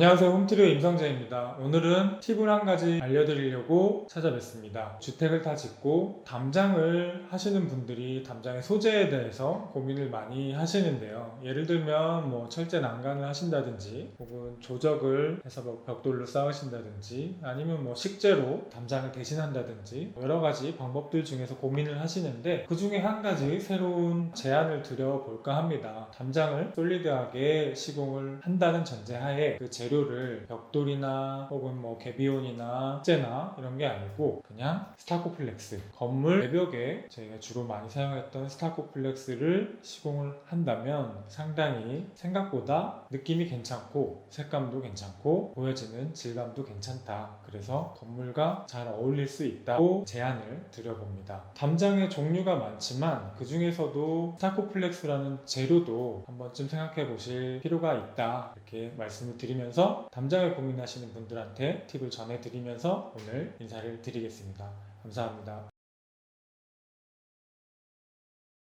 안녕하세요. 홈트리오 임성재입니다. 오늘은 팁을 한 가지 알려드리려고 찾아뵙습니다. 주택을 다 짓고 담장을 하시는 분들이 담장의 소재에 대해서 고민을 많이 하시는데요. 예를 들면 뭐 철제 난간을 하신다든지 혹은 조적을 해서 뭐 벽돌로 쌓으신다든지 아니면 뭐 식재로 담장을 대신한다든지 여러 가지 방법들 중에서 고민을 하시는데 그 중에 한 가지 새로운 제안을 드려볼까 합니다. 담장을 솔리드하게 시공을 한다는 전제하에 그 재료 를 벽돌이나 혹은 뭐 개비온이나 석재나 이런 게 아니고 그냥 스타코플렉스. 건물 외벽에 저희가 주로 많이 사용했던 스타코플렉스를 시공을 한다면 상당히 생각보다 느낌이 괜찮고 색감도 괜찮고 보여지는 질감도 괜찮다. 그래서 건물과 잘 어울릴 수 있다고 제안을 드려봅니다. 담장의 종류가 많지만 그 중에서도 스타코플렉스라는 재료도 한 번쯤 생각해 보실 필요가 있다. 이렇게 말씀을 드리면서 담장을 고민하시는 분들한테 팁을 전해드리면서 오늘 인사를 드리겠습니다. 감사합니다.